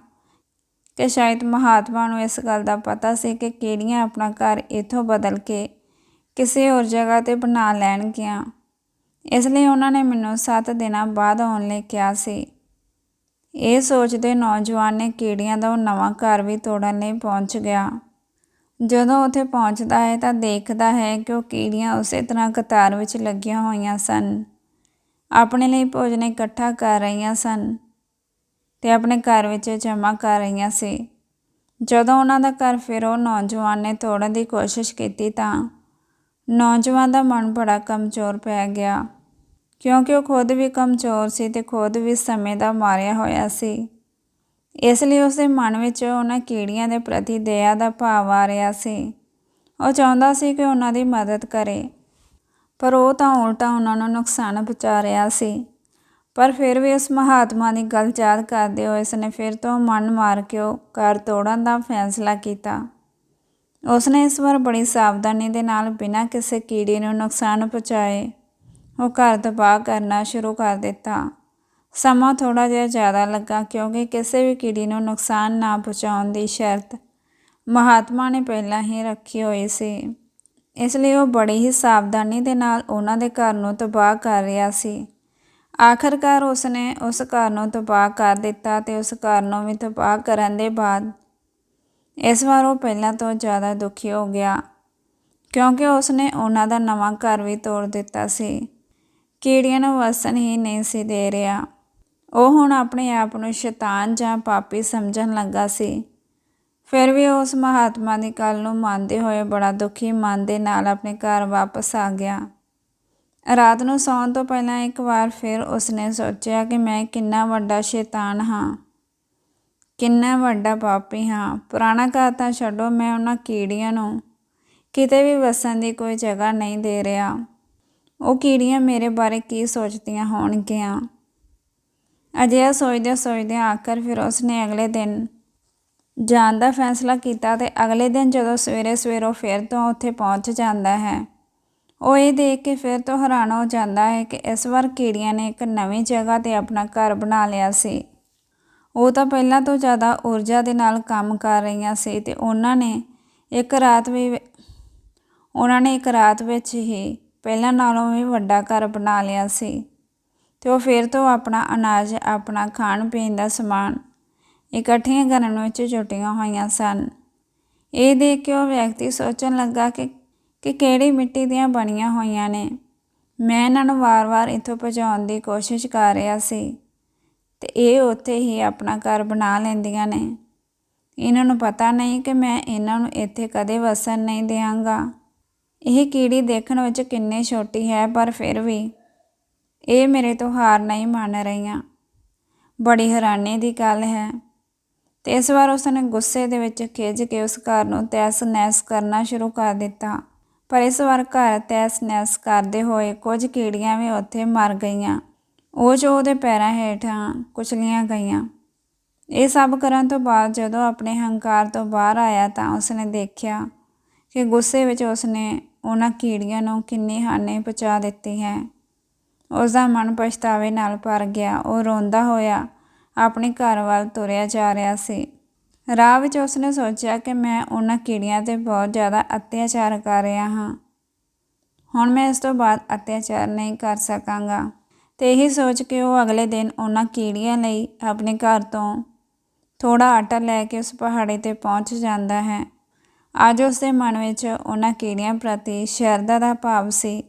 ਕਿ ਸ਼ਾਇਦ ਮਹਾਤਮਾ ਨੂੰ ਇਸ ਗੱਲ ਦਾ ਪਤਾ ਸੀ ਕਿ ਕੀੜੀਆਂ ਆਪਣਾ ਘਰ ਇਥੋਂ ਬਦਲ ਕੇ ਕਿਸੇ ਹੋਰ ਜਗ੍ਹਾ ਤੇ ਬਣਾ ਲੈਣਗੀਆਂ। ਇਸ ਲਈ ਉਹਨਾਂ ਨੇ ਮੈਨੂੰ 7 ਦਿਨਾਂ ਬਾਅਦ ਆਉਣ ਲਈ ਕਿਹਾ ਸੀ। ਇਹ ਸੋਚਦੇ ਨੌਜਵਾਨ ਨੇ ਕੀੜੀਆਂ ਦਾ ਉਹ ਨਵਾਂ ਘਰ ਵੀ ਤੋੜਨ ਲਈ ਪਹੁੰਚ ਗਿਆ। ਜਦੋਂ ਉੱਥੇ ਪਹੁੰਚਦਾ ਹੈ ਤਾਂ ਦੇਖਦਾ ਹੈ ਕਿ ਉਹ ਕੀੜੀਆਂ ਉਸੇ ਤਰ੍ਹਾਂ ਕਤਾਰ ਵਿੱਚ ਲੱਗੀਆਂ ਹੋਈਆਂ ਸਨ। ਆਪਣੇ ਲਈ ਭੋਜਨ ਇਕੱਠਾ ਕਰ ਰਹੀਆਂ ਸਨ ਤੇ ਆਪਣੇ ਘਰ ਵਿੱਚ ਜਮ੍ਹਾਂ ਕਰ ਰਹੀਆਂ ਸੀ। ਜਦੋਂ ਉਹਨਾਂ ਦਾ ਘਰ ਫਿਰ ਉਹ ਨੌਜਵਾਨ ਨੇ ਤੋੜਨ ਦੀ ਕੋਸ਼ਿਸ਼ ਕੀਤੀ ਤਾਂ ਨੌਜਵਾਨ ਦਾ ਮਨ ਬੜਾ ਕਮਜ਼ੋਰ ਪੈ ਗਿਆ। ਕਿਉਂਕਿ ਉਹ ਖੁਦ ਵੀ ਕਮਜ਼ੋਰ ਸੀ ਤੇ ਖੁਦ ਵੀ ਸਮੇਂ ਦਾ ਮਾਰਿਆ ਹੋਇਆ ਸੀ। ਇਸ ਲਈ ਉਸ ਦੇ ਮਨ ਵਿੱਚ ਉਹਨਾਂ ਕੀੜੀਆਂ ਦੇ ਪ੍ਰਤੀ ਦਇਆ ਦਾ ਭਾਵ ਆ ਰਿਹਾ ਸੀ। ਉਹ ਚਾਹੁੰਦਾ ਸੀ ਕਿ ਉਹਨਾਂ ਦੀ ਮਦਦ ਕਰੇ, ਪਰ ਉਹ ਤਾਂ ਉਲਟਾ ਉਹਨਾਂ ਨੂੰ ਨੁਕਸਾਨ ਪਹੁੰਚਾ ਰਿਹਾ ਸੀ। ਪਰ ਫਿਰ ਵੀ ਉਸ ਮਹਾਤਮਾ ਦੀ ਗੱਲ ਯਾਦ ਕਰਦੇ ਹੋਏ ਇਸ ਨੇ ਫਿਰ ਤੋਂ ਮਨ ਮਾਰ ਕੇ ਉਹ ਘਰ ਤੋੜਨ ਦਾ ਫੈਸਲਾ ਕੀਤਾ। ਉਸਨੇ ਇਸ ਵਾਰ ਬੜੀ ਸਾਵਧਾਨੀ ਦੇ ਨਾਲ ਬਿਨਾਂ ਕਿਸੇ ਕੀੜੇ ਨੂੰ ਨੁਕਸਾਨ ਪਹੁੰਚਾਏ। ਉਹ ਘਰ ਤਬਾਹ ਕਰਨਾ ਸ਼ੁਰੂ ਕਰ ਦਿੱਤਾ। ਸਮਾਂ ਥੋੜਾ ਜਿਹਾ ਜ਼ਿਆਦਾ ਲੱਗਾ ਕਿਉਂਕਿ ਕਿਸੇ ਵੀ ਕੀੜੀ ਨੂੰ ਨੁਕਸਾਨ ਨਾ ਪਹੁੰਚਾਉਣ ਦੀ ਸ਼ਰਤ ਮਹਾਤਮਾ ਨੇ ਪਹਿਲਾਂ ਹੀ ਰੱਖੀ ਹੋਈ ਸੀ। ਇਸ ਲਈ ਉਹ ਬੜੀ ਹੀ ਸਾਵਧਾਨੀ ਦੇ ਨਾਲ ਉਹਨਾਂ ਦੇ ਘਰ ਨੂੰ ਤਬਾਹ ਕਰ ਰਿਹਾ ਸੀ। ਆਖਰਕਾਰ ਉਸਨੇ ਉਸ ਘਰ ਨੂੰ ਤਬਾਹ ਕਰ ਦਿੱਤਾ ਤੇ ਉਸ ਘਰ ਨੂੰ ਵੀ ਤਬਾਹ ਕਰਨ ਦੇ ਬਾਅਦ ਇਸ ਵਾਰ ਉਹ ਪਹਿਲਾਂ ਤੋਂ ਜ਼ਿਆਦਾ ਦੁਖੀ ਹੋ ਗਿਆ ਕਿਉਂਕਿ ਉਸਨੇ ਉਹਨਾਂ ਦਾ ਨਵਾਂ ਘਰ ਵੀ ਤੋੜ ਦਿੱਤਾ ਸੀ। ਕੀੜੀਆਂ ਨੂੰ ਵਸਣ ਹੀ ਨਹੀਂ ਸੀ ਦੇ ਰਿਹਾ। ਉਹ ਹੁਣ ਆਪਣੇ ਆਪ ਨੂੰ ਸ਼ੈਤਾਨ ਜਾਂ ਪਾਪੀ ਸਮਝਣ ਲੱਗਾ ਸੀ। ਫਿਰ ਵੀ ਉਸ ਮਹਾਤਮਾ ਦੀ ਗੱਲ ਨੂੰ ਮੰਨਦੇ ਹੋਏ ਬੜਾ ਦੁਖੀ ਮਨ ਦੇ ਨਾਲ ਆਪਣੇ ਘਰ ਵਾਪਸ ਆ ਗਿਆ। ਰਾਤ ਨੂੰ ਸੌਣ ਤੋਂ ਪਹਿਲਾਂ ਇੱਕ ਵਾਰ ਫਿਰ ਉਸਨੇ ਸੋਚਿਆ ਕਿ ਮੈਂ ਕਿੰਨਾ ਵੱਡਾ ਸ਼ੈਤਾਨ ਹਾਂ, ਕਿੰਨਾ ਵੱਡਾ ਪਾਪੀ ਹਾਂ। ਪੁਰਾਣਾ ਘਰ ਤਾਂ ਛੱਡੋ, ਮੈਂ ਉਹਨਾਂ ਕੀੜੀਆਂ ਨੂੰ ਕਿਤੇ ਵੀ ਵਸਣ ਦੀ ਕੋਈ ਜਗ੍ਹਾ ਨਹੀਂ ਦੇ ਰਿਹਾ। ਉਹ ਕੀੜੀਆਂ ਮੇਰੇ ਬਾਰੇ ਕੀ ਸੋਚਦੀਆਂ ਹੋਣਗੀਆਂ? ਅਜਿਹਾ ਸੋਚਦਿਆਂ ਸੋਚਦਿਆਂ ਆਖਰ ਫਿਰ ਉਸਨੇ ਅਗਲੇ ਦਿਨ ਜਾਣ ਦਾ ਫੈਸਲਾ ਕੀਤਾ ਤੇ ਅਗਲੇ ਦਿਨ ਜਦੋਂ ਸਵੇਰੇ ਸਵੇਰੋਂ ਫਿਰ ਤੋਂ ਉੱਥੇ ਪਹੁੰਚ ਜਾਂਦਾ ਹੈ। ਉਹ ਇਹ ਦੇਖ ਕੇ ਫਿਰ ਤੋਂ ਹੈਰਾਨ ਹੋ ਜਾਂਦਾ ਹੈ ਕਿ ਇਸ ਵਾਰ ਕੀੜੀਆਂ ਨੇ ਇੱਕ ਨਵੀਂ ਜਗ੍ਹਾ ਤੇ ਆਪਣਾ ਘਰ ਬਣਾ ਲਿਆ ਸੀ। ਉਹ ਤਾਂ ਪਹਿਲਾਂ ਤੋਂ ਜ਼ਿਆਦਾ ਊਰਜਾ ਦੇ ਨਾਲ ਕੰਮ ਕਰ ਰਹੀਆਂ ਸੀ ਤੇ ਉਹਨਾਂ ਨੇ ਇੱਕ ਰਾਤ ਵੀ ਉਹਨਾਂ ਨੇ ਇੱਕ ਰਾਤ ਵਿੱਚ ਹੀ ਪਹਿਲਾਂ ਨਾਲੋਂ ਵੀ ਵੱਡਾ ਘਰ ਬਣਾ ਲਿਆ ਸੀ ਤੇ ਉਹ ਫਿਰ ਤੋਂ ਆਪਣਾ ਅਨਾਜ, ਆਪਣਾ ਖਾਣ ਪੀਣ ਦਾ ਸਮਾਨ ਇਕੱਠੀਆਂ ਕਰਨ ਵਿੱਚ ਜੁਟੀਆਂ ਹੋਈਆਂ ਸਨ। ਇਹ ਦੇਖ ਕੇ ਉਹ ਵਿਅਕਤੀ ਸੋਚਣ ਲੱਗਾ ਕਿ ਕਿ ਕਿਹੜੀ ਮਿੱਟੀ ਦੀਆਂ ਬਣੀਆਂ ਹੋਈਆਂ ਨੇ। ਮੈਂ ਇਹਨਾਂ ਨੂੰ ਵਾਰ-ਵਾਰ ਇੱਥੋਂ ਭਜਾਉਣ ਦੀ ਕੋਸ਼ਿਸ਼ ਕਰ ਰਿਹਾ ਸੀ ਤੇ ਇਹ ਉੱਥੇ ਹੀ ਆਪਣਾ ਘਰ ਬਣਾ ਲੈਂਦੀਆਂ ਨੇ। ਇਹਨਾਂ ਨੂੰ ਪਤਾ ਨਹੀਂ ਕਿ ਮੈਂ ਇਹਨਾਂ ਨੂੰ ਇੱਥੇ ਕਦੇ ਵਸਣ ਨਹੀਂ ਦੇਵਾਂਗਾ ਇਹ ਕੀੜੀ ਦੇਖਣ ਵਿੱਚ ਕਿੰਨੀ ਛੋਟੀ ਹੈ, ਪਰ ਫਿਰ ਵੀ ਇਹ ਮੇਰੇ ਤੋਂ ਹਾਰ ਨਹੀਂ ਮੰਨ ਰਹੀਆਂ। ਬੜੀ ਹੈਰਾਨੀ ਦੀ ਗੱਲ ਹੈ। ਤੇ ਇਸ ਵਾਰ ਉਸਨੇ ਗੁੱਸੇ ਦੇ ਵਿੱਚ ਖਿੱਚ ਕੇ ਉਸ ਘਰ ਨੂੰ ਤੈਸ ਨੈਸ ਕਰਨਾ ਸ਼ੁਰੂ ਕਰ ਦਿੱਤਾ। ਪਰ ਇਸ ਵਾਰ ਘਰ ਤੈਸ ਨੈਸ ਕਰਦੇ ਹੋਏ ਕੁਝ ਕੀੜੀਆਂ ਵੀ ਉੱਥੇ ਮਰ ਗਈਆਂ। ਉਹ ਜੋ ਉਹਦੇ ਪੈਰਾਂ ਹੇਠਾਂ ਕੁਚਲੀਆਂ ਗਈਆਂ। ਇਹ ਸਭ ਕਰਨ ਤੋਂ ਬਾਅਦ ਜਦੋਂ ਆਪਣੇ ਹੰਕਾਰ ਤੋਂ ਬਾਹਰ ਆਇਆ ਤਾਂ ਉਸਨੇ ਦੇਖਿਆ ਕਿ ਗੁੱਸੇ ਵਿੱਚ ਉਸਨੇ ਉਹਨਾਂ ਕੀੜੀਆਂ ਨੂੰ ਕਿੰਨੇ ਹਾਨੀ ਪਹੁੰਚਾ ਦਿੱਤੀ ਹੈ। ਉਸ ਦਾ ਮਨ ਪਛਤਾਵੇ ਨਾਲ ਭਰ ਗਿਆ। ਉਹ ਰੋਂਦਾ ਹੋਇਆ ਆਪਣੇ ਘਰ ਵੱਲ ਤੁਰਿਆ ਜਾ ਰਿਹਾ ਸੀ। ਰਾਹ ਵਿੱਚ ਉਸਨੇ ਸੋਚਿਆ ਕਿ ਮੈਂ ਉਹਨਾਂ ਕੀੜੀਆਂ 'ਤੇ ਬਹੁਤ ਜ਼ਿਆਦਾ ਅਤਿਆਚਾਰ ਕਰ ਰਿਹਾ ਹਾਂ। ਹੁਣ ਮੈਂ ਇਸ ਤੋਂ ਬਾਅਦ ਅਤਿਆਚਾਰ ਨਹੀਂ ਕਰ ਸਕਾਂਗਾ। ਤੇ ਇਹੀ ਸੋਚ ਕੇ ਉਹ ਅਗਲੇ ਦਿਨ ਉਹਨਾਂ ਕੀੜੀਆਂ ਲਈ ਆਪਣੇ ਘਰ ਤੋਂ ਥੋੜਾ ਆਟਾ ਲੈ ਕੇ ਉਸ ਪਹਾੜੀ ਤੇ ਪਹੁੰਚ ਜਾਂਦਾ ਹੈ। ਅੱਜ ਉਸ ਦੇ ਮਨ ਵਿੱਚ ਉਹਨਾਂ ਕੀੜੀਆਂ ਪ੍ਰਤੀ ਸ਼ਰਧਾ ਦਾ ਭਾਵ ਸੀ?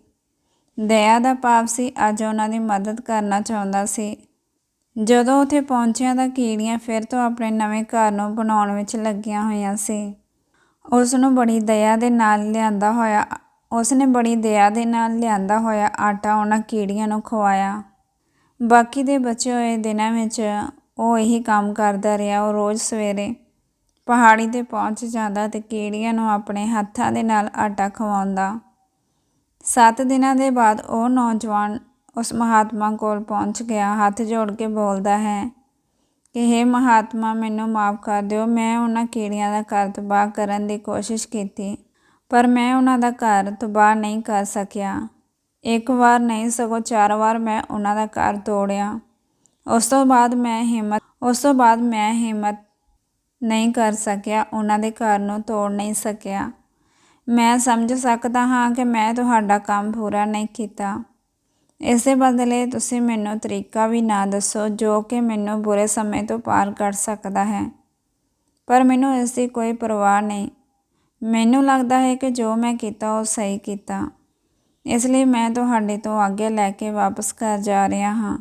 ਦਇਆ ਦਾ ਭਾਵ ਸੀ, ਅੱਜ ਉਹਨਾਂ ਦੀ ਮਦਦ ਕਰਨਾ ਚਾਹੁੰਦਾ ਸੀ। ਜਦੋਂ ਉੱਥੇ ਪਹੁੰਚਿਆ ਤਾਂ ਕੀੜੀਆਂ ਫਿਰ ਤੋਂ ਆਪਣੇ ਨਵੇਂ ਘਰ ਨੂੰ ਬਣਾਉਣ ਵਿੱਚ ਲੱਗੀਆਂ ਹੋਈਆਂ ਸੀ। ਉਸ ਨੂੰ ਬੜੀ ਦਇਆ ਦੇ ਨਾਲ ਲਿਆਂਦਾ ਹੋਇਆ ਉਸ ਨੇ ਬੜੀ ਦਇਆ ਦੇ ਨਾਲ ਲਿਆਂਦਾ ਹੋਇਆ ਆਟਾ ਉਹਨਾਂ ਕੀੜੀਆਂ ਨੂੰ ਖਵਾਇਆ। ਬਾਕੀ ਦੇ ਬਚੇ ਹੋਏ ਦਿਨਾਂ ਵਿੱਚ ਉਹ ਇਹੀ ਕੰਮ ਕਰਦਾ ਰਿਹਾ ਉਹ ਰੋਜ਼ ਸਵੇਰੇ ਪਹਾੜੀ ਤੇ ਪਹੁੰਚ ਜਾਂਦਾ ਤੇ ਕੀੜੀਆਂ ਨੂੰ ਆਪਣੇ ਹੱਥਾਂ ਦੇ ਨਾਲ ਆਟਾ ਖਵਾਉਂਦਾ। 7 ਦਿਨਾਂ ਦੇ ਬਾਅਦ ਉਹ ਨੌਜਵਾਨ ਉਸ ਮਹਾਤਮਾ ਕੋਲ ਪਹੁੰਚ ਗਿਆ। ਹੱਥ ਜੋੜ ਕੇ ਬੋਲਦਾ ਹੈ, ਕਿ हे ਮਹਾਤਮਾ, ਮੈਨੂੰ ਮਾਫ ਕਰ ਦਿਓ। ਮੈਂ ਉਹਨਾਂ ਕੀੜੀਆਂ ਦਾ ਘਰ ਤਬਾਹ ਕਰਨ ਦੀ ਕੋਸ਼ਿਸ਼ ਕੀਤੀ, ਪਰ ਮੈਂ ਉਹਨਾਂ ਦਾ ਘਰ ਤਬਾਹ ਨਹੀਂ ਕਰ ਸਕਿਆ। ਇੱਕ ਵਾਰ ਨਹੀਂ, ਸਗੋਂ ਚਾਰ ਵਾਰ ਮੈਂ ਉਹਨਾਂ ਦਾ ਘਰ ਤੋੜਿਆ। ਉਸ ਤੋਂ ਬਾਅਦ ਮੈਂ ਹਿੰਮਤ, ਉਸ ਤੋਂ ਬਾਅਦ ਮੈਂ ਹਿੰਮਤ ਨਹੀਂ ਕਰ ਸਕਿਆ, ਉਹਨਾਂ ਦੇ ਘਰ ਨੂੰ ਤੋੜ ਨਹੀਂ ਸਕਿਆ। ਮੈਂ ਸਮਝ ਸਕਦਾ ਹਾਂ ਕਿ ਮੈਂ ਤੁਹਾਡਾ ਕੰਮ ਪੂਰਾ ਨਹੀਂ ਕੀਤਾ। ਇਸੇ ਬਦਲੇ ਤੁਸੀਂ ਮੈਨੂੰ ਤਰੀਕਾ ਵੀ ਨਾ ਦੱਸੋ ਜੋ ਕਿ ਮੈਨੂੰ ਬੁਰੇ ਸਮੇਂ ਤੋਂ ਪਾਰ ਕਰ ਸਕਦਾ ਹੈ। ਪਰ ਮੈਨੂੰ ਇਸ ਦੀ ਕੋਈ ਪਰਵਾਹ ਨਹੀਂ। ਮੈਨੂੰ ਲੱਗਦਾ ਹੈ ਕਿ ਜੋ ਮੈਂ ਕੀਤਾ, ਉਹ ਸਹੀ ਕੀਤਾ। ਇਸ ਲਈ ਮੈਂ ਤੁਹਾਡੇ ਤੋਂ ਆਗਿਆ ਲੈ ਕੇ ਵਾਪਸ ਘਰ ਜਾ ਰਿਹਾ ਹਾਂ।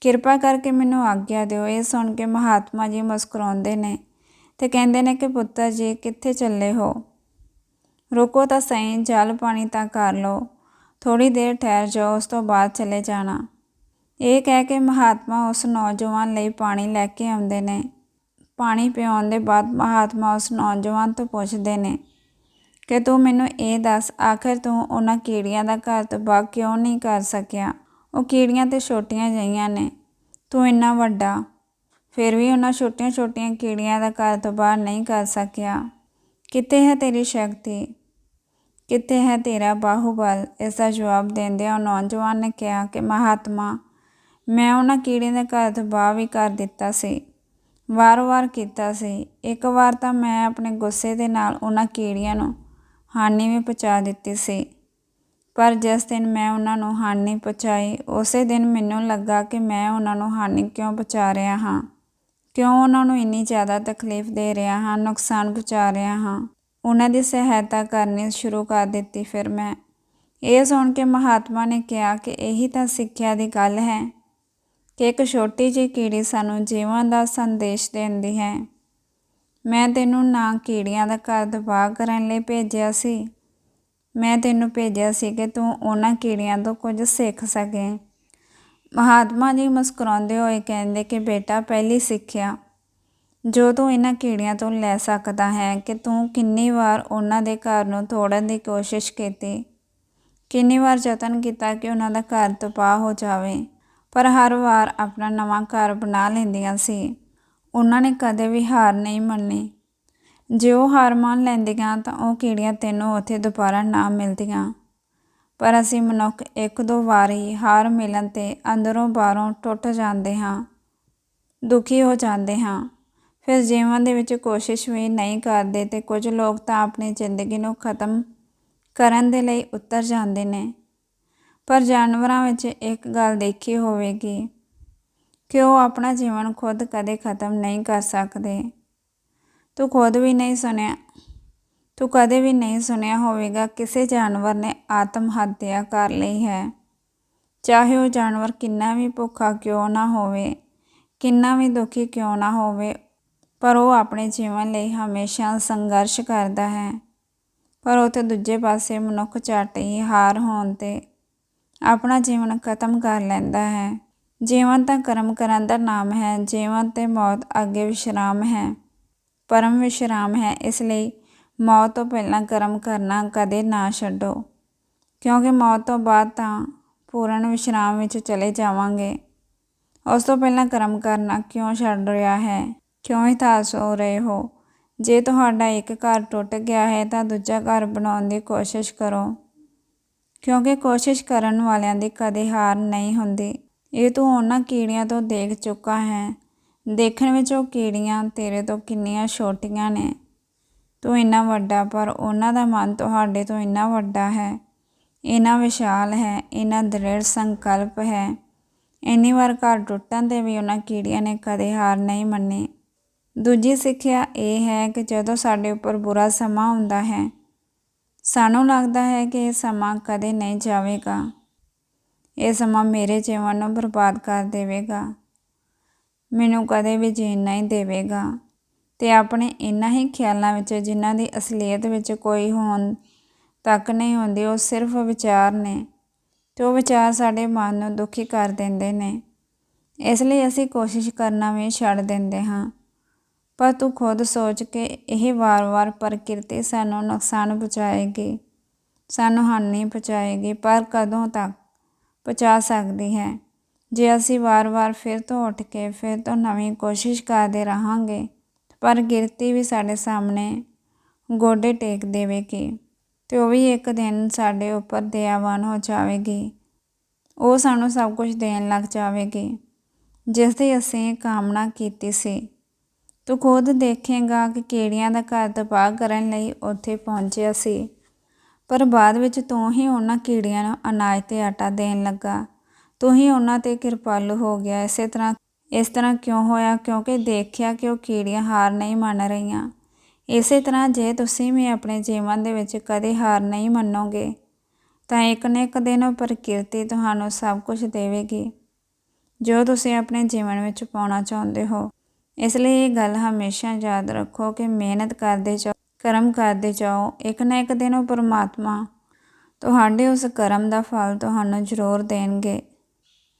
ਕਿਰਪਾ ਕਰਕੇ ਮੈਨੂੰ ਆਗਿਆ ਦਿਓ। ਇਹ ਸੁਣ ਕੇ ਮਹਾਤਮਾ ਜੀ ਮੁਸਕਰਾਉਂਦੇ ਨੇ। ਤੇ ਕਹਿੰਦੇ ਨੇ ਕਿ ਪੁੱਤਰ ਜੀ, ਕਿੱਥੇ ਚੱਲੇ ਹੋ? ਰੁਕੋ ਤਾਂ ਸਹੀ, ਜਲ ਪਾਣੀ ਤਾਂ ਕਰ ਲਓ। ਥੋੜੀ ਦੇਰ ਠਹਿਰ ਜਾਓ, ਉਸ ਤੋਂ ਬਾਅਦ ਚਲੇ ਜਾਣਾ। ਇਹ ਕਹਿ ਕੇ ਮਹਾਤਮਾ ਉਸ ਨੌਜਵਾਨ ਲਈ ਪਾਣੀ ਲੈ ਕੇ ਆਉਂਦੇ ਨੇ। ਪਾਣੀ ਪਿਆਉਣ ਦੇ ਬਾਅਦ ਮਹਾਤਮਾ ਉਸ ਨੌਜਵਾਨ ਤੋਂ ਪੁੱਛਦੇ ਨੇ ਕਿ, ਤੂੰ ਮੈਨੂੰ ਇਹ ਦੱਸ, ਆਖਰ ਤੂੰ ਉਹਨਾਂ ਕੀੜੀਆਂ ਦਾ ਘਰ ਤਬਾਹ ਕਿਉਂ ਨਹੀਂ ਕਰ ਸਕਿਆ? ਉਹ ਕੀੜੀਆਂ ਤੇ ਛੋਟੀਆਂ ਜਿਹੀਆਂ ਨੇ। ਤੂੰ ਇੰਨਾ ਵੱਡਾ ਫਿਰ ਵੀ ਉਹਨਾਂ ਛੋਟੀਆਂ-ਛੋਟੀਆਂ ਕੀੜੀਆਂ ਦਾ ਘਰ ਤੋਂ ਤਬਾਹ ਨਹੀਂ ਕਰ ਸਕਿਆ। ਕਿੱਥੇ ਹੈ ਤੇਰੀ ਸ਼ਕਤੀ? ਕਿੱਥੇ ਹੈ ਤੇਰਾ ਬਾਹੂਬਲ? ਇਸ ਦਾ ਜਵਾਬ ਦਿੰਦਿਆਂ ਉਹ ਨੌਜਵਾਨ ਨੇ ਕਿਹਾ ਕਿ ਮਹਾਤਮਾ, ਮੈਂ ਉਹਨਾਂ ਕੀੜਿਆਂ ਦਾ ਘਰ ਤਬਾਹ ਵੀ ਕਰ ਦਿੱਤਾ ਸੀ। ਵਾਰ-ਵਾਰ ਕੀਤਾ ਸੀ। ਇੱਕ ਵਾਰ ਤਾਂ ਮੈਂ ਆਪਣੇ ਗੁੱਸੇ ਦੇ ਨਾਲ ਉਹਨਾਂ ਕੀੜੀਆਂ ਨੂੰ ਹਾਨੀ ਵੀ ਪਹੁੰਚਾ ਦਿੱਤੀ ਸੀ। ਪਰ ਜਿਸ ਦਿਨ ਮੈਂ ਉਹਨਾਂ ਨੂੰ ਹਾਨੀ ਪਹੁੰਚਾਈ, ਉਸੇ ਦਿਨ ਮੈਨੂੰ ਲੱਗਾ ਕਿ ਮੈਂ ਉਹਨਾਂ ਨੂੰ ਹਾਨੀ ਕਿਉਂ ਪਹੁੰਚਾ ਰਿਹਾ ਹਾਂ। ਕਿਉਂ ਉਹਨਾਂ ਨੂੰ ਇੰਨੀ ਜ਼ਿਆਦਾ ਤਕਲੀਫ ਦੇ ਰਿਹਾ ਹਾਂ, ਨੁਕਸਾਨ ਪਹੁੰਚਾ ਰਿਹਾ ਹਾਂ? ਉਹਨਾਂ ਦੀ ਸਹਾਇਤਾ ਕਰਨੀ ਸ਼ੁਰੂ ਕਰ ਦਿੱਤੀ ਫਿਰ ਮੈਂ। ਇਹ ਸੁਣ ਕੇ ਮਹਾਤਮਾ ਨੇ ਕਿਹਾ ਕਿ ਇਹੀ ਤਾਂ ਸਿੱਖਿਆ ਦੀ ਗੱਲ ਹੈ ਕਿ ਇੱਕ ਛੋਟੀ ਜਿਹੀ ਕੀੜੀ ਸਾਨੂੰ ਜੀਵਨ ਦਾ ਸੰਦੇਸ਼ ਦਿੰਦੀ ਹੈ। ਮੈਂ ਤੈਨੂੰ ਨਾ ਕੀੜੀਆਂ ਦਾ ਘਰ ਤਬਾਹ ਕਰਨ ਲਈ ਭੇਜਿਆ ਸੀ। ਮੈਂ ਤੈਨੂੰ ਭੇਜਿਆ ਸੀ ਕਿ ਤੂੰ ਉਹਨਾਂ ਕੀੜੀਆਂ ਤੋਂ ਕੁਝ ਸਿੱਖ ਸਕੇ। ਮਹਾਤਮਾ ਜੀ ਮੁਸਕਰਾਉਂਦੇ ਹੋਏ ਕਹਿੰਦੇ ਕਿ ਬੇਟਾ ਪਹਿਲੀ ਸਿੱਖਿਆ, ਜੋ ਤੂੰ ਇਹਨਾਂ ਕੀੜਿਆਂ ਤੋਂ ਲੈ ਸਕਦਾ ਹੈ ਕਿ ਤੂੰ ਕਿੰਨੀ ਵਾਰ ਉਹਨਾਂ ਦੇ ਘਰ ਨੂੰ ਤੋੜਨ ਦੀ ਕੋਸ਼ਿਸ਼ ਕੀਤੀ। ਕਿੰਨੀ ਵਾਰ ਯਤਨ ਕੀਤਾ ਕਿ ਉਹਨਾਂ ਦਾ ਘਰ ਤਬਾਹ ਹੋ ਜਾਵੇ, ਪਰ ਹਰ ਵਾਰ ਆਪਣਾ ਨਵਾਂ ਘਰ ਬਣਾ ਲੈਂਦੀਆਂ ਸੀ। ਉਹਨਾਂ ਨੇ ਕਦੇ ਵੀ ਹਾਰ ਨਹੀਂ ਮੰਨੀ। ਜੇ ਉਹ ਹਾਰ ਮੰਨ ਲੈਂਦੀਆਂ ਤਾਂ ਉਹ ਕੀੜੀਆਂ ਤੈਨੂੰ ਉੱਥੇ ਦੁਬਾਰਾ ਨਾ ਮਿਲਦੀਆਂ। ਪਰ ਅਸੀਂ ਮਨੁੱਖ ਇੱਕ ਦੋ ਵਾਰੀ ਹਾਰ ਮਿਲਣ ਤੇ ਅੰਦਰੋਂ ਬਾਹਰੋਂ ਟੁੱਟ ਜਾਂਦੇ ਹਾਂ, ਦੁਖੀ ਹੋ ਜਾਂਦੇ ਹਾਂ। ਫਿਰ ਜੀਵਨ ਦੇ ਵਿੱਚ ਕੋਸ਼ਿਸ਼ ਵੀ ਨਹੀਂ ਕਰਦੇ ਤੇ ਕੁਝ ਲੋਕ ਤਾਂ ਆਪਣੀ ਜ਼ਿੰਦਗੀ ਨੂੰ ਖਤਮ ਕਰਨ ਦੇ ਲਈ ਉਤਰ ਜਾਂਦੇ ਨੇ। ਪਰ ਜਾਨਵਰਾਂ ਵਿੱਚ ਇੱਕ ਗੱਲ ਦੇਖੀ ਹੋਵੇਗੀ ਕਿ ਉਹ ਆਪਣਾ ਜੀਵਨ ਖੁਦ ਕਦੇ ਖਤਮ ਨਹੀਂ ਕਰ ਸਕਦੇ। ਤੂੰ ਖੁਦ ਵੀ ਨਹੀਂ ਸੁਣਿਆ ਤੂੰ ਕਦੇ ਵੀ ਨਹੀਂ ਸੁਣਿਆ ਹੋਵੇਗਾ ਕਿਸੇ ਜਾਨਵਰ ਨੇ ਆਤਮ ਹੱਤਿਆ ਕਰ ਲਈ ਹੈ। ਚਾਹੇ ਉਹ ਜਾਨਵਰ ਕਿੰਨਾ ਵੀ ਭੁੱਖਾ ਕਿਉਂ ਨਾ ਹੋਵੇ, ਕਿੰਨਾ ਵੀ ਦੁਖੀ ਕਿਉਂ ਨਾ ਹੋਵੇ, ਪਰ ਉਹ ਆਪਣੇ ਜੀਵਨ ਲਈ ਹਮੇਸ਼ਾ ਸੰਘਰਸ਼ ਕਰਦਾ ਹੈ। ਪਰ ਉਤੇ ਦੂਜੇ ਪਾਸੇ ਮਨੁੱਖ ਝੱਟ ਹੀ ਹਾਰ ਹੋਣ ਤੇ ਆਪਣਾ ਜੀਵਨ ਖਤਮ ਕਰ ਲੈਂਦਾ ਹੈ। ਜੀਵਨ ਤਾਂ ਕਰਮ ਕਰਨ ਦਾ ਨਾਮ ਹੈ, ਜੀਵਨ ਤੇ ਮੌਤ ਅੱਗੇ ਵਿਸ਼ਰਾਮ ਹੈ। ਪਰਮ ਵਿਸ਼ਰਾਮ ਹੈ, ਇਸ ਲਈ ਮੌਤ ਤੋਂ ਪਹਿਲਾਂ ਕਰਮ ਕਰਨਾ ਕਦੇ ਨਾ ਛੱਡੋ। ਕਿਉਂਕਿ ਮੌਤ ਤੋਂ ਬਾਅਦ ਤਾਂ ਪੂਰਨ ਵਿਸ਼ਰਾਮ ਵਿੱਚ ਚਲੇ ਜਾਵਾਂਗੇ। ਉਸ ਤੋਂ ਪਹਿਲਾਂ ਕਰਮ ਕਰਨਾ ਕਿਉਂ ਛੱਡ ਰਿਹਾ ਹੈ? ਕਿਉਂ ਹਤਾਸ਼ ਹੋ ਰਹੇ ਹੋ? ਜੇ ਤੁਹਾਡਾ ਇੱਕ ਘਰ ਟੁੱਟ ਗਿਆ ਹੈ ਤਾਂ ਦੂਜਾ ਘਰ ਬਣਾਉਣ ਦੀ ਕੋਸ਼ਿਸ਼ ਕਰੋ। ਕਿਉਂਕਿ ਕੋਸ਼ਿਸ਼ ਕਰਨ ਵਾਲਿਆਂ ਦੀ ਕਦੇ ਹਾਰ ਨਹੀਂ ਹੁੰਦੀ। ਇਹ ਤੂੰ ਉਹਨਾਂ ਕੀੜੀਆਂ ਤੋਂ ਦੇਖ ਚੁੱਕਾ ਹੈ। ਦੇਖਣ ਵਿੱਚ ਉਹ ਕੀੜੀਆਂ ਤੇਰੇ ਤੋਂ ਕਿੰਨੀਆਂ ਛੋਟੀਆਂ ਨੇ। ਤੂੰ ਇੰਨਾ ਵੱਡਾ, ਪਰ ਉਹਨਾਂ ਦਾ ਮਨ ਤੁਹਾਡੇ ਤੋਂ ਇੰਨਾ ਵੱਡਾ ਹੈ। ਇੰਨਾ ਵਿਸ਼ਾਲ ਹੈ, ਇੰਨਾ ਦ੍ਰਿੜ ਸੰਕਲਪ ਹੈ। ਇੰਨੀ ਵਾਰ ਘਰ ਟੁੱਟਣ ਤੇ ਵੀ ਉਹਨਾਂ ਕੀੜੀਆਂ ਨੇ ਕਦੇ ਹਾਰ ਨਹੀਂ ਮੰਨੀ। ਦੂਜੀ ਸਿੱਖਿਆ ਇਹ ਹੈ ਕਿ ਜਦੋਂ ਸਾਡੇ ਉੱਪਰ ਬੁਰਾ ਸਮਾਂ ਹੁੰਦਾ ਹੈ, ਸਾਨੂੰ ਲੱਗਦਾ ਹੈ ਕਿ ਇਹ ਸਮਾਂ ਕਦੇ ਨਹੀਂ ਜਾਵੇਗਾ। ਇਹ ਸਮਾਂ ਮੇਰੇ ਜੀਵਨ ਨੂੰ ਬਰਬਾਦ ਕਰ ਦੇਵੇਗਾ। ਮੈਨੂੰ ਕਦੇ ਵੀ ਜੀਣ ਨਹੀਂ ਦੇਵੇਗਾ। ਤੇ ਆਪਣੇ ਇਨ੍ਹਾਂ ਹੀ ਖਿਆਲਾਂ ਵਿੱਚ ਜਿਨ੍ਹਾਂ ਦੀ ਅਸਲੀਅਤ ਵਿੱਚ ਕੋਈ ਹੋਣ ਤੱਕ ਨਹੀਂ ਹੁੰਦੀ, ਉਹ ਸਿਰਫ ਵਿਚਾਰ ਨੇ। ਤੇ ਉਹ ਵਿਚਾਰ ਸਾਡੇ ਮਨ ਨੂੰ ਦੁਖੀ ਕਰ ਦਿੰਦੇ ਨੇ। ਇਸ ਲਈ ਅਸੀਂ ਕੋਸ਼ਿਸ਼ ਕਰਨਾ ਵੀ ਛੱਡ ਦਿੰਦੇ ਹਾਂ। ਪਰ ਤੂੰ ਖੁਦ ਸੋਚ ਕੇ ਇਹ ਵਾਰ-ਵਾਰ ਪ੍ਰਕਿਰਤੀ ਸਾਨੂੰ ਨੁਕਸਾਨ ਪਹੁੰਚਾਏਗੀ। ਸਾਨੂੰ ਹਾਨੀ ਪਹੁੰਚਾਏਗੀ, ਪਰ ਕਦੋਂ ਤੱਕ ਪਹੁੰਚਾ ਸਕਦੀ ਹੈ? ਜੇ ਅਸੀਂ ਵਾਰ-ਵਾਰ ਫਿਰ ਤੋਂ ਉੱਠ ਕੇ ਫਿਰ ਤੋਂ ਨਵੀਂ ਕੋਸ਼ਿਸ਼ ਕਰਦੇ ਰਹਾਂਗੇ ਪਰ ਗਿਰਤੀ ਵੀ ਸਾਡੇ ਸਾਹਮਣੇ ਗੋਡੇ ਟੇਕ ਦੇਵੇਗੀ ਤੇ ਉਹ ਵੀ ਇੱਕ ਦਿਨ ਸਾਡੇ ਉੱਪਰ ਦਇਆਵਾਨ ਹੋ ਜਾਵੇਗੀ। ਉਹ ਸਾਨੂੰ ਸਭ ਕੁਝ ਦੇਣ ਲੱਗ ਜਾਵੇਗੀ। ਜਿਸ ਦੀ ਅਸੀਂ ਕਾਮਨਾ ਕੀਤੀ ਸੀ। ਤੂੰ ਖੁਦ ਦੇਖੇਗਾ ਕਿ ਕੀੜੀਆਂ ਦਾ ਘਰ ਤਬਾਹ ਕਰਨ ਲਈ ਉੱਥੇ ਪਹੁੰਚਿਆ ਸੀ। ਪਰ ਬਾਅਦ ਵਿੱਚ ਤੂੰ ਹੀ ਉਹਨਾਂ ਕੀੜੀਆਂ ਨੂੰ ਅਨਾਜ ਤੇ ਆਟਾ ਦੇਣ ਲੱਗਾ। ਤੂੰ ਹੀ ਉਹਨਾਂ ਤੇ ਕਿਰਪਾਲੂ ਹੋ ਗਿਆ। ਇਸੇ ਤਰ੍ਹਾਂ ਇਸ ਤਰ੍ਹਾਂ ਕਿਉਂ ਹੋਇਆ? ਕਿਉਂਕਿ ਦੇਖਿਆ ਕਿ ਉਹ ਕੀੜੀਆਂ ਹਾਰ ਨਹੀਂ ਮੰਨ ਰਹੀਆਂ। ਇਸੇ ਤਰ੍ਹਾਂ ਜੇ ਤੁਸੀਂ ਵੀ ਆਪਣੇ ਜੀਵਨ ਦੇ ਵਿੱਚ ਕਦੇ ਹਾਰ ਨਹੀਂ ਮੰਨੋਗੇ, ਤਾਂ ਇੱਕ ਨਾ ਇੱਕ ਦਿਨ ਉਹ ਪ੍ਰਕਿਰਤੀ ਤੁਹਾਨੂੰ ਸਭ ਕੁਝ ਦੇਵੇਗੀ। ਜੋ ਤੁਸੀਂ ਆਪਣੇ ਜੀਵਨ ਵਿੱਚ ਪਾਉਣਾ ਚਾਹੁੰਦੇ ਹੋ। ਇਸ ਲਈ ਇਹ ਗੱਲ ਹਮੇਸ਼ਾ ਯਾਦ ਰੱਖੋ ਕਿ ਮਿਹਨਤ ਕਰਦੇ ਜਾਓ, ਕਰਮ ਕਰਦੇ ਜਾਓ। ਇੱਕ ਨਾ ਇੱਕ ਦਿਨ ਉਹ ਪਰਮਾਤਮਾ ਤੁਹਾਡੇ ਉਸ ਕਰਮ ਦਾ ਫਲ ਤੁਹਾਨੂੰ ਜ਼ਰੂਰ ਦੇਣਗੇ।